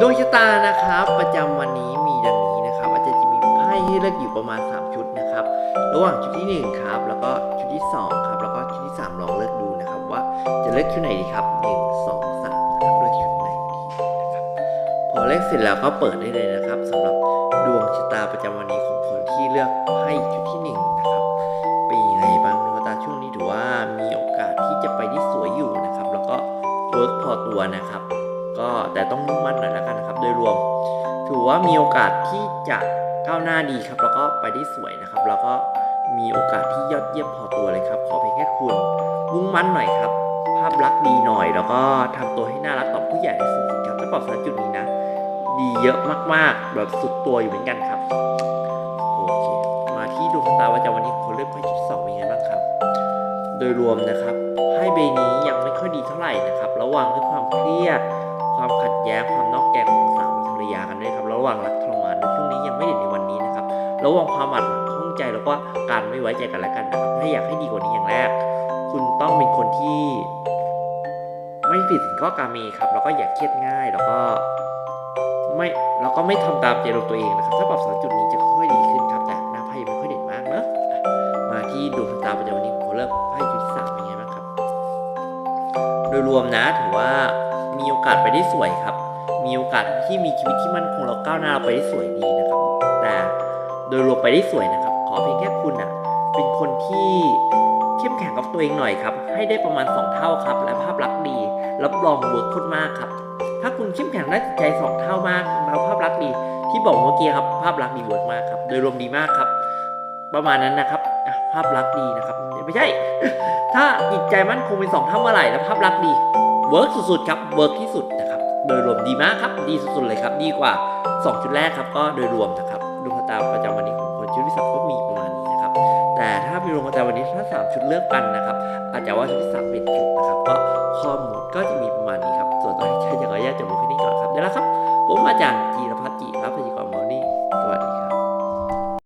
ดวงชะตานะครับประจำวันนี้มีดังนี้นะครับอาจารย์จะมีไพ่ให้เลือกอยู่ประมาณ 3 ชุดนะครับ ระหว่างชุดที่1ครับแล้วก็ชุดที่2ครับแล้วก็ชุดที่ 3 ลองเลือกดูนะครับ ว่าจะเลือกชุดไหนดีครับ 1 2 3นะครับเลือกชุดไหนดีนะครับพอเลือกเสร็จแล้วก็เปิดได้เลยนะครับสำหรับดวงชะตาประจำวันนี้ของคนที่เลือกไพ่ชุดที่หนึ่งนะครับเป็นยังไงบ้างดวงชะตาช่วงนี้ถือว่ามีโอกาสที่จะไปได้สวยอยู่นะครับ แล้วก็เวิร์กพอตัวนะครับ ก็แต่ต้องมุ่งมั่นหน่อยแล้วกันนะครับ โดยรวม ถือว่ามีโอกาสที่จะก้าวหน้าดีครับ แล้วก็ไปได้สวยนะครับ แล้วก็มีโอกาสที่ยอดเยี่ยมพอตัวเลยครับ ขอเพียงแค่คุณ มุ่งมั่นหน่อยครับ ภาพลักษณ์ดีหน่อย แล้วก็ทำตัวให้น่ารักต่อผู้ใหญ่ในสิ่งครับถ้าปรับสถานจุดนี้นะ ดีเยอะมากๆ แบบสุดตัวอยู่เหมือนกันครับโอเคมาที่ดวงตาประจำวันนี้คนเลือกไพ่ชุดสองเป็นไงบ้างครับ โดยรวมนะครับไพ่ใบนี้ยังไม่ค่อยดีเท่าไหร่นะครับ ระวังเรื่องความเครียด ความขัดแย้งความนอกแกงของสามีภรรยากันด้วยครับระวังรักทรมานในช่วงนี้ยังไม่เด่นในวันนี้นะครับ ระวังความหมั่นข้องใจแล้วก็การไม่ไว้ใจกันและกันนะครับถ้าอยากให้ดีกว่านี้อย่างแรก คุณต้องเป็นคนที่ ไม่ผิดถึงข้อกาเมครับ แล้วก็อย่าเครียดง่ายแล้วก็ไม่แล้วก็ไม่ทำตามใจเราตัวเองนะครับ ถ้าปรับสองจุดนี้จะค่อยดีขึ้นครับแต่หน้าไพ่ยังไม่ค่อยเด่นมากเนอะมาที่ดวงชะตาประจำวันนี้ของคนเริ่มไพ่จุดสามเป็นไงบ้าง ดยรวมนะถือว่ามีโอกาสไปได้สวยครับ มีโอกาสที่มีชีวิตที่มั่นคงแล้วก้าวหน้าไปได้สวยดีนะครับ แต่โดยรวมไปได้สวยนะครับ ขอเพียงแค่คุณอะเป็นคนที่เข้มแข็งกับตัวเองหน่อยครับ ให้ได้ประมาณ 2 เท่าครับ และภาพลักษณ์ดี รับรองเวิร์คโคตรมากครับ ถ้าคุณเข้มแข็งได้จิตใจ 2 เท่ามากแล้วภาพลักษณ์ดี ที่บอกเมื่อกี้ครับ ภาพลักษณ์ดีเวิร์กมากครับ โดยรวมดีมากครับ ประมาณนั้นนะครับภาพลักษณ์ดีนะครับ ไม่ใช่ ถ้าจิตใจมั่นคงเป็นสองเท่าเมื่อไหร่แล้วภาพลักษณ์ดีเวิร์กสุดๆครับเวิร์กที่สุดนะครับ โดยรวมดีมากครับ ดีสุดๆเลยครับ ดีกว่า 2 ชุดแรกครับ ก็โดยรวมนะครับดวงชะตาประจำวันนี้ของคนชุดที่สามก็มีประมาณนี้นะครับ แต่ถ้ามีดวงชะตาวันนี้ถ้าสามชุดเลือกกันนะครับ อาจจะว่าชุดที่สามเป็นชุดนะครับ ก็ข้อมูลก็จะมีประมาณนี้ครับ ส่วนตอนนี้ใช้จะขออนุญาตจบลงแค่นี้ก่อนครับเดี๋ยวละครับ ผมอาจารย์จีรพัฒน์จิรพัฒน์